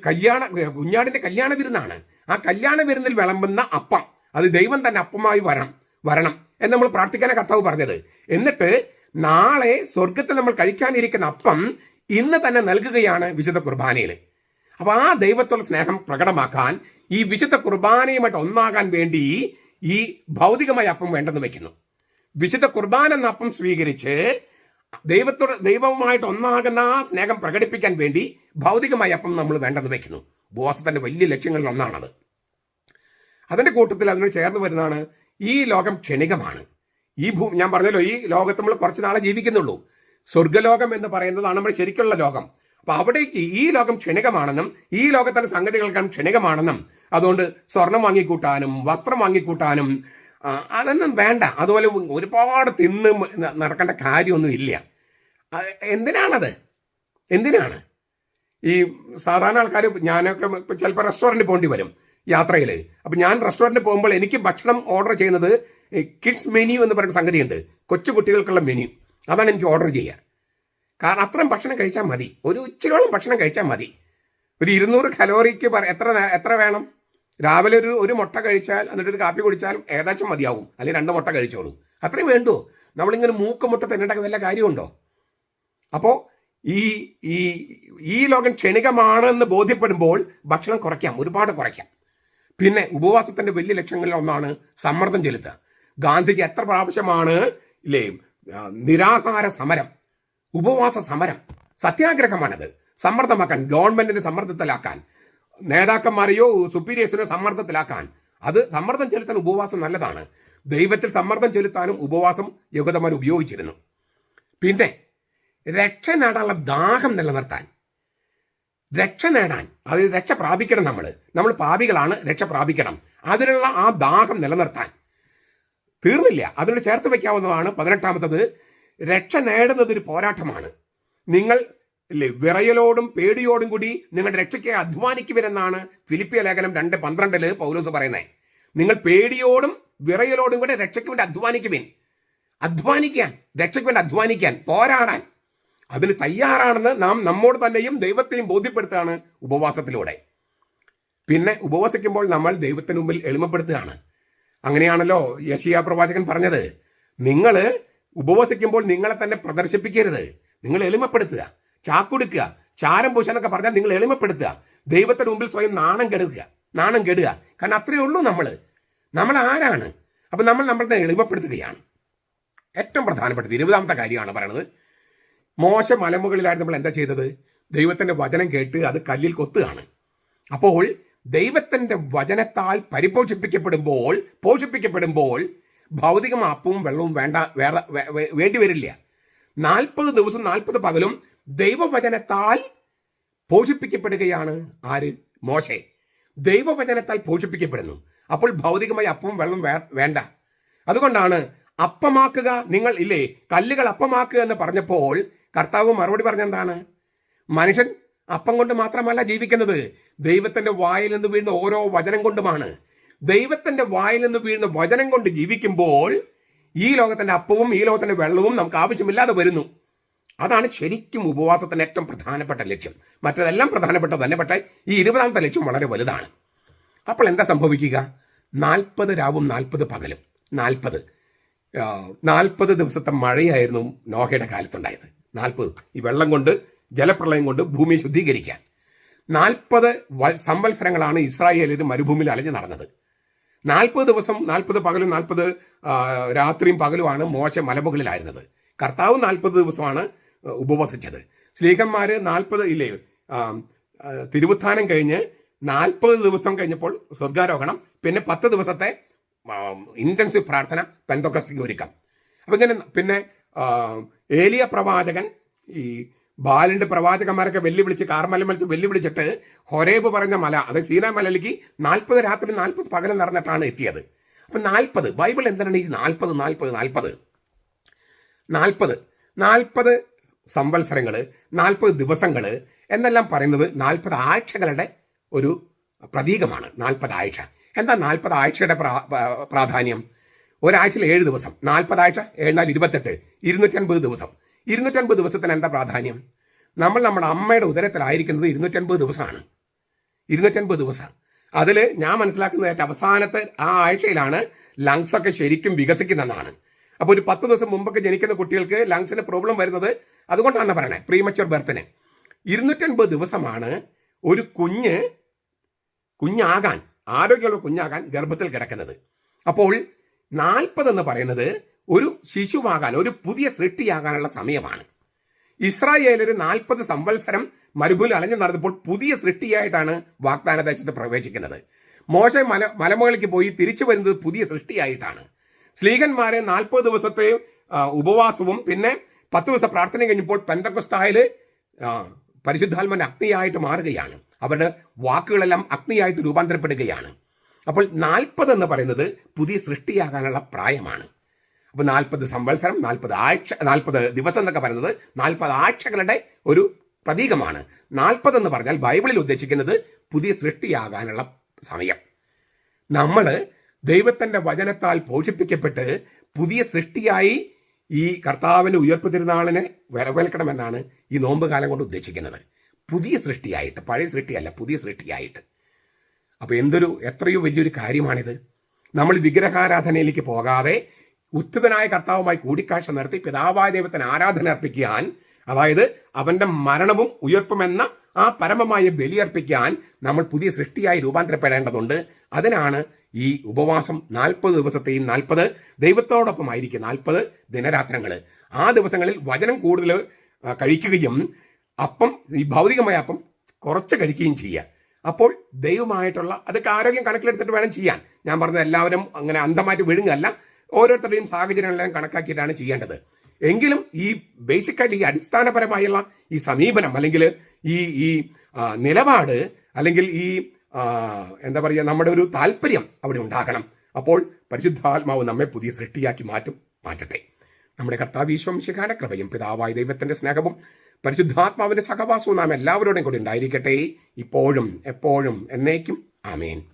കല്യാണ കുഞ്ഞാടിന്റെ കല്യാണ വിരുന്നാണ്. ആ കല്യാണ വിരുന്നിൽ വിളമ്പുന്ന അപ്പം അത് ദൈവം തന്നെ അപ്പമായി വരണം വരണം എന്ന് നമ്മൾ പ്രാർത്ഥിക്കാനാണ് കർത്താവ് പറഞ്ഞത്. എന്നിട്ട് നാളെ സ്വർഗത്തിൽ നമ്മൾ കഴിക്കാനിരിക്കുന്ന അപ്പം ഇന്ന് തന്നെ നൽകുകയാണ് വിശുദ്ധ കുർബാനയിൽ അപ്പൊ ആ ദൈവത്തോട് സ്നേഹം പ്രകടമാക്കാൻ ഈ വിശുദ്ധ കുർബാനയുമായിട്ട് ഒന്നാകാൻ വേണ്ടി ഈ ഭൗതികമായ അപ്പം വേണ്ടെന്ന് വെക്കുന്നു വിശുദ്ധ കുർബാന എന്ന അപ്പം സ്വീകരിച്ച് ദൈവത്തോട് ദൈവവുമായിട്ട് ഒന്നാകുന്ന ആ സ്നേഹം പ്രകടിപ്പിക്കാൻ വേണ്ടി ഭൗതികമായി അപ്പം നമ്മൾ വേണ്ടെന്ന് വയ്ക്കുന്നു ഉപവാസത്തിന്റെ വലിയ ലക്ഷ്യങ്ങളിൽ ഒന്നാണത്. അതിന്റെ കൂട്ടത്തിൽ അതിനോട് ചേർന്ന് വരുന്നതാണ് ഈ ലോകം ക്ഷണികമാണ്. ഈ ഭൂ ഞാൻ പറഞ്ഞല്ലോ ഈ ലോകത്ത് നമ്മൾ കുറച്ച് നാളെ ജീവിക്കുന്നുള്ളൂ. സ്വർഗലോകം എന്ന് പറയുന്നതാണ് നമ്മൾ ശരിക്കുള്ള ലോകം. അപ്പൊ അവിടേക്ക് ഈ ലോകം ക്ഷണികമാണെന്നും ഈ ലോകത്തിന്റെ സംഗതികൾക്കാൻ ക്ഷണികമാണെന്നും അതുകൊണ്ട് സ്വർണം വാങ്ങിക്കൂട്ടാനും വസ്ത്രം വാങ്ങിക്കൂട്ടാനും അതൊന്നും വേണ്ട. അതുപോലെ ഒരുപാട് തിന്ന് നടക്കേണ്ട കാര്യമൊന്നും ഇല്ല. എന്തിനാണത്? എന്തിനാണ്? ഈ സാധാരണ ആൾക്കാർ ഞാനൊക്കെ ചിലപ്പോൾ റെസ്റ്റോറന്റ് പോകേണ്ടി വരും യാത്രയിൽ അപ്പം ഞാൻ റെസ്റ്റോറന്റ് പോകുമ്പോൾ എനിക്ക് ഭക്ഷണം ഓർഡർ ചെയ്യുന്നത് കിഡ്സ് മെനു എന്ന് പറയുന്ന സംഗതിയുണ്ട്. കൊച്ചു കുട്ടികൾക്കുള്ള മെനു. അതാണ് എനിക്ക് ഓർഡർ ചെയ്യുക കാരണം അത്രയും ഭക്ഷണം കഴിച്ചാൽ മതി. ഒരു ഇച്ചിരിയോളം ഭക്ഷണം കഴിച്ചാൽ മതി. ഒരു ഇരുന്നൂറ് കലോറിക്ക് എത്ര എത്ര വേണം? രാവിലെ ഒരു ഒരു മുട്ട കഴിച്ചാൽ എന്നിട്ട് ഒരു കാപ്പി കുടിച്ചാലും ഏകദേശം മതിയാവും. അല്ലെങ്കിൽ രണ്ട് മുട്ട കഴിച്ചോളൂ. അത്രയും വേണ്ടോ? നമ്മളിങ്ങനെ മൂക്ക് മുട്ട തിന്നിട്ടൊക്കെ വല്ല കാര്യമുണ്ടോ? അപ്പോൾ ഈ ഈ ഈ ലോകം ക്ഷണികമാണെന്ന് ബോധ്യപ്പെടുമ്പോൾ ഭക്ഷണം കുറയ്ക്കാം ഒരുപാട് കുറയ്ക്കാം. പിന്നെ ഉപവാസത്തിന്റെ വലിയ ലക്ഷ്യങ്ങളിൽ ഒന്നാണ് സമ്മർദ്ദം ചെലുത്തുക. ഗാന്ധിജി എത്ര പ്രാവശ്യമാണ് ഇല്ലേ നിരാഹാര സമരം ഉപവാസ സമരം. സത്യാഗ്രഹമാണത്. സമ്മർദ്ദമാക്കാൻ ഗവൺമെന്റിനെ സമ്മർദ്ദത്തിലാക്കാൻ. നേതാക്കന്മാരെയോ സുപ്പീരിയേഴ്സിനെ സമ്മർദ്ദത്തിലാക്കാൻ. അത് സമ്മർദ്ദം ചെലുത്താൻ ഉപവാസം നല്ലതാണ്. ദൈവത്തിൽ സമ്മർദ്ദം ചെലുത്താനും ഉപവാസം യഹൂദന്മാർ ഉപയോഗിച്ചിരുന്നു. പിന്നെ രക്ഷ നേടാനുള്ള ദാഹം നിലനിർത്താൻ. രക്ഷ നേടാൻ അത് രക്ഷ പ്രാപിക്കണം നമ്മൾ. നമ്മൾ പാപികളാണ് രക്ഷ പ്രാപിക്കണം. അതിനുള്ള ആ ദാഹം നിലനിർത്താൻ. തീർന്നില്ല. അതിനോട് ചേർത്ത് വയ്ക്കാവുന്നതാണ് പതിനെട്ടാമത്തത്. രക്ഷ നേടുന്നത് ഒരു പോരാട്ടമാണ്. നിങ്ങൾ ഇല്ലേ? വിറയലോടും പേടിയോടും കൂടി നിങ്ങളുടെ രക്ഷയ്ക്ക് അധ്വാനിക്കുവിനെന്നാണ് ഫിലിപ്പിയ ലേഖനം രണ്ട് പന്ത്രണ്ടിൽ പൗലോസ് പറയുന്നത് നിങ്ങൾ പേടിയോടും വിറയലോടും കൂടി രക്ഷയ്ക്ക് വേണ്ടി അധ്വാനിക്കുവിൻ. അധ്വാനിക്കാൻ രക്ഷയ്ക്ക് വേണ്ടി അധ്വാനിക്കാൻ പോരാടാൻ. അതിന് തയ്യാറാണെന്ന് നാം നമ്മോട് തന്നെയും ദൈവത്തെയും ബോധ്യപ്പെടുത്തുകയാണ് ഉപവാസത്തിലൂടെ. പിന്നെ ഉപവസിക്കുമ്പോൾ നമ്മൾ ദൈവത്തിന് മുമ്പിൽ എളിമപ്പെടുത്തുകയാണ്. അങ്ങനെയാണല്ലോ യശിയ പ്രവാചകൻ പറഞ്ഞത്. നിങ്ങൾ ഉപവസിക്കുമ്പോൾ നിങ്ങളെ തന്നെ പ്രദർശിപ്പിക്കരുത്. നിങ്ങൾ എളിമപ്പെടുത്തുക. ചാക്കൊടുക്കുക ചാരം പൂശാനൊക്കെ പറഞ്ഞാൽ നിങ്ങൾ എളിമപ്പെടുത്തുക. ദൈവത്തിന് മുമ്പിൽ സ്വയം നാണം കെടുക നാണം കെടുക. കാരണം അത്രയേ ഉള്ളൂ നമ്മൾ നമ്മൾ ആരാണ്? അപ്പം നമ്മൾ നമ്മളെ തന്നെ എളിമപ്പെടുത്തുകയാണ്. ഏറ്റവും പ്രധാനപ്പെട്ടത് ഇരുപതാമത്തെ കാര്യമാണ് പറയുന്നത് മോശ മലമുകളിലായിട്ട് നമ്മൾ എന്താ ചെയ്തത്? ദൈവത്തിന്റെ വചനം കേട്ട് അത് കല്ലിൽ കൊത്തുകയാണ്. അപ്പോൾ ദൈവത്തിന്റെ വചനത്താൽ പരിപോഷിപ്പിക്കപ്പെടുമ്പോൾ പോഷിപ്പിക്കപ്പെടുമ്പോൾ ഭൗതികം അപ്പവും വെള്ളവും വേണ്ട വേറെ വേണ്ടി വരില്ല നാൽപ്പത് ദിവസം നാൽപ്പത് പകലും ദൈവവചനത്താൽ പോഷിപ്പിക്കപ്പെടുകയാണ് ആര്? മോശെ. ദൈവവചനത്താൽ പോഷിപ്പിക്കപ്പെടുന്നു. അപ്പോൾ ഭൗതികമായി അപ്പവും വെള്ളം വേണ്ട. അതുകൊണ്ടാണ് അപ്പമാക്കുക നിങ്ങൾ ഇല്ലേ? കല്ലുകൾ അപ്പമാക്കുക എന്ന് പറഞ്ഞപ്പോൾ കർത്താവ് മറുപടി പറഞ്ഞെന്താണ്? മനുഷ്യൻ അപ്പം കൊണ്ട് മാത്രമല്ല ജീവിക്കുന്നത്. ദൈവത്തിന്റെ വായിൽ നിന്ന് വീഴുന്ന ഓരോ വചനം കൊണ്ടുമാണ്. ദൈവത്തിന്റെ വായിൽ നിന്ന് വീഴുന്ന വചനം കൊണ്ട് ജീവിക്കുമ്പോൾ ഈ ലോകത്തിന്റെ അപ്പവും ഈ ലോകത്തിന്റെ വെള്ളവും നമുക്ക് ആവശ്യമില്ലാതെ വരുന്നു. അതാണ് ശരിക്കും ഉപവാസത്തിന് ഏറ്റവും പ്രധാനപ്പെട്ട ലക്ഷ്യം. മറ്റതെല്ലാം പ്രധാനപ്പെട്ടത് തന്നെ പക്ഷേ ഈ ഇരുപതാമത്തെ ലക്ഷ്യം വളരെ വലുതാണ്. അപ്പോൾ എന്താ സംഭവിക്കുക? നാൽപ്പത് രാവും നാൽപ്പത് പകലും. നാൽപ്പത്. നാൽപ്പത് ദിവസത്തെ മഴയായിരുന്നു നോഹയുടെ കാലത്തുണ്ടായത്. നാൽപ്പത്. ഈ വെള്ളം കൊണ്ട് ജലപ്രളയം കൊണ്ട് ഭൂമി ശുദ്ധീകരിക്കാൻ. നാൽപ്പത് സംവത്സരങ്ങളാണ് ഇസ്രായേലിന് മരുഭൂമിയിൽ അലഞ്ഞു നടന്നത്. നാൽപ്പത് ദിവസം നാൽപ്പത് പകലും നാൽപ്പത് രാത്രിയും പകലുമാണ് മോശ മലമുകളിലായിരുന്നത്. കർത്താവ് നാൽപ്പത് ദിവസമാണ് ഉപവസിച്ചത്. സ്ലീഹന്മാര് നാൽപ്പത് ഇല്ലേ തിരുവുത്ഥാനം കഴിഞ്ഞ് നാൽപ്പത് ദിവസം കഴിഞ്ഞപ്പോൾ സ്വർഗാരോഹണം പിന്നെ പത്ത് ദിവസത്തെ ഇന്റൻസീവ് പ്രാർത്ഥന പെന്തോക്കസ്റ്റിക്ക് ഒരുക്കാം അപ്പം ഇങ്ങനെ പിന്നെ ഏലിയ പ്രവാചകൻ ഈ ബാലിന്റെ പ്രവാചകന്മാരൊക്കെ വെല്ലുവിളിച്ച് കാർമല വലിച്ച് വെല്ലുവിളിച്ചിട്ട് ഹൊരേബ് പറഞ്ഞ മല അത് സീന മലയിലേക്ക് നാൽപ്പത് രാത്രി നാൽപ്പത് പകലം നടന്നിട്ടാണ് എത്തിയത്. അപ്പം നാൽപ്പത് ബൈബിൾ എന്താണ് ഈ നാൽപ്പത് നാൽപ്പത് നാൽപ്പത്? നാൽപ്പത് നാൽപ്പത് സംവത്സരങ്ങൾ നാൽപ്പത് ദിവസങ്ങൾ എന്നെല്ലാം പറയുന്നത് നാൽപ്പത് ആഴ്ചകളുടെ ഒരു പ്രതീകമാണ്. നാൽപ്പത് ആഴ്ച. എന്താ നാൽപ്പത് ആഴ്ചയുടെ പ്രാ- പ്രാ- പ്രാധാന്യം? ഒരാഴ്ചയിൽ ഏഴ് ദിവസം. നാൽപ്പതാഴ്ച ഏഴാൽ ഇരുപത്തെട്ട്. ഇരുന്നൂറ്റൻപത് ദിവസം. ഇരുന്നൂറ്റൻപത് ദിവസത്തിന് എന്താ പ്രാധാന്യം? നമ്മൾ നമ്മുടെ അമ്മയുടെ ഉദരത്തിലായിരിക്കുന്നത് ഇരുന്നൂറ്റൻപത് ദിവസമാണ്. ഇരുന്നൂറ്റൻപത് ദിവസം. അതിൽ ഞാൻ മനസ്സിലാക്കുന്നത് ഏറ്റവും അവസാനത്തെ ആ ആഴ്ചയിലാണ് ലങ്സ് ഒക്കെ ശരിക്കും വികസിക്കുന്നതാണ് അപ്പോൾ ഒരു പത്ത് ദിവസം മുമ്പൊക്കെ ജനിക്കുന്ന കുട്ടികൾക്ക് ലങ്സിന് പ്രോബ്ലം വരുന്നത് അതുകൊണ്ടാണ് പറയണേ പ്രീമച്ചുവർ ബർത്തിന് ഇരുന്നൂറ്റൻപത് ദിവസമാണ് ഒരു കുഞ്ഞ് കുഞ്ഞാകാൻ ആരോഗ്യമുള്ള കുഞ്ഞാകാൻ ഗർഭത്തിൽ കിടക്കുന്നത്. അപ്പോൾ നാൽപ്പത് എന്ന് പറയുന്നത് ഒരു ശിശുവാകാൻ ഒരു പുതിയ സൃഷ്ടിയാകാനുള്ള സമയമാണ്. ഇസ്രായേലര് നാൽപ്പത് സംവത്സരം മരുഭൂമി അലഞ്ഞു നടന്നപ്പോൾ പുതിയ സൃഷ്ടിയായിട്ടാണ് വാഗ്ദാന ദേശത്ത് പ്രവേശിക്കുന്നത്. മോശ മല മലമുകളിലേക്ക് പോയി തിരിച്ചു വരുന്നത് പുതിയ സൃഷ്ടിയായിട്ടാണ്. സ്ലീഹന്മാരെ നാൽപ്പത് ദിവസത്തെ ഉപവാസവും പിന്നെ പത്ത് ദിവസത്തെ പ്രാർത്ഥന കഴിഞ്ഞപ്പോൾ പെന്തക്കുസ്തായിൽ പരിശുദ്ധാത്മൻ അഗ്നിയായിട്ട് മാറുകയാണ്. അവരുടെ വാക്കുകളെല്ലാം അഗ്നിയായിട്ട് രൂപാന്തരപ്പെടുകയാണ്. അപ്പോൾ നാൽപ്പത് എന്ന് പറയുന്നത് പുതിയ സൃഷ്ടിയാകാനുള്ള പ്രായമാണ്. അപ്പോൾ നാൽപ്പത് സംവത്സരം നാൽപ്പത് ആഴ്ച നാൽപ്പത് ദിവസം എന്നൊക്കെ പറയുന്നത് നാൽപ്പത് ആഴ്ചകളുടെ ഒരു പ്രതീകമാണ്. നാൽപ്പത് എന്ന് പറഞ്ഞാൽ ബൈബിളിൽ ഉദ്ദേശിക്കുന്നത് പുതിയ സൃഷ്ടിയാകാനുള്ള സമയം. നമ്മൾ ദൈവത്തിന്റെ വചനത്താൽ പോഷിപ്പിക്കപ്പെട്ട് പുതിയ സൃഷ്ടിയായി ഈ കർത്താവിന്റെ ഉയർപ്പ് തിരുനാളിനെ വരവേൽക്കണമെന്നാണ് ഈ നോമ്പ് കാലം കൊണ്ട് ഉദ്ദേശിക്കുന്നത്. പുതിയ സൃഷ്ടിയായിട്ട് പഴയ സൃഷ്ടിയല്ല പുതിയ സൃഷ്ടിയായിട്ട്. അപ്പോൾ എന്തൊരു എത്രയോ വലിയൊരു കാര്യമാണിത്. നമ്മൾ വിഗ്രഹാരാധനയിലേക്ക് പോകാതെ ഉത്തിതനായ കർത്താവുമായി കൂടിക്കാഴ്ച നടത്തി പിതാവായ ദൈവത്തിന് ആരാധന അർപ്പിക്കാൻ അതായത് അവന്റെ മരണവും ഉയർപ്പും എന്ന ആ പരമമായ ബലിയർപ്പിക്കാൻ നമ്മൾ പുതിയ സൃഷ്ടിയായി രൂപാന്തരപ്പെടേണ്ടതുണ്ട്. അതിനാണ് ഈ ഉപവാസം നാൽപ്പത് ദിവസത്തെയും നാൽപ്പത് ദൈവത്തോടൊപ്പമായിരിക്കും നാൽപ്പത് ദിനരാത്രങ്ങൾ ആ ദിവസങ്ങളിൽ വചനം കൂടുതൽ കഴിക്കുകയും അപ്പം ഈ ഭൗതികമായ അപ്പം കുറച്ച് കഴിക്കുകയും ചെയ്യുക അപ്പോൾ ദൈവമായിട്ടുള്ള അതൊക്കെ ആരോഗ്യം കണക്കിലെടുത്തിട്ട് വേണം ചെയ്യാൻ. ഞാൻ പറഞ്ഞത് എല്ലാവരും അങ്ങനെ അന്ധമായിട്ട് വിഴുങ്ങല്ല. ഓരോരുത്തരുടെയും സാഹചര്യങ്ങളെല്ലാം കണക്കാക്കിയിട്ടാണ് ചെയ്യേണ്ടത്. എങ്കിലും ഈ ബേസിക്കായിട്ട് ഈ അടിസ്ഥാനപരമായുള്ള ഈ സമീപനം അല്ലെങ്കിൽ ഈ ഈ നിലപാട് അല്ലെങ്കിൽ ഈ എന്താ പറയുക നമ്മുടെ ഒരു താല്പര്യം അവിടെ ഉണ്ടാകണം. അപ്പോൾ പരിശുദ്ധാത്മാവ് നമ്മെ പുതിയ സൃഷ്ടിയാക്കി മാറ്റും മാറ്റട്ടെ. നമ്മുടെ കർത്താവ് ഈശോംശിഖാന കൃപയും പിതാവായ ദൈവത്തിന്റെ സ്നേഹവും പരിശുദ്ധാത്മാവിന്റെ സഹവാസവും നാം എല്ലാവരോടും കൂടി ഉണ്ടായിരിക്കട്ടെ. ഇപ്പോഴും എപ്പോഴും എന്നേക്കും. ആമേൻ.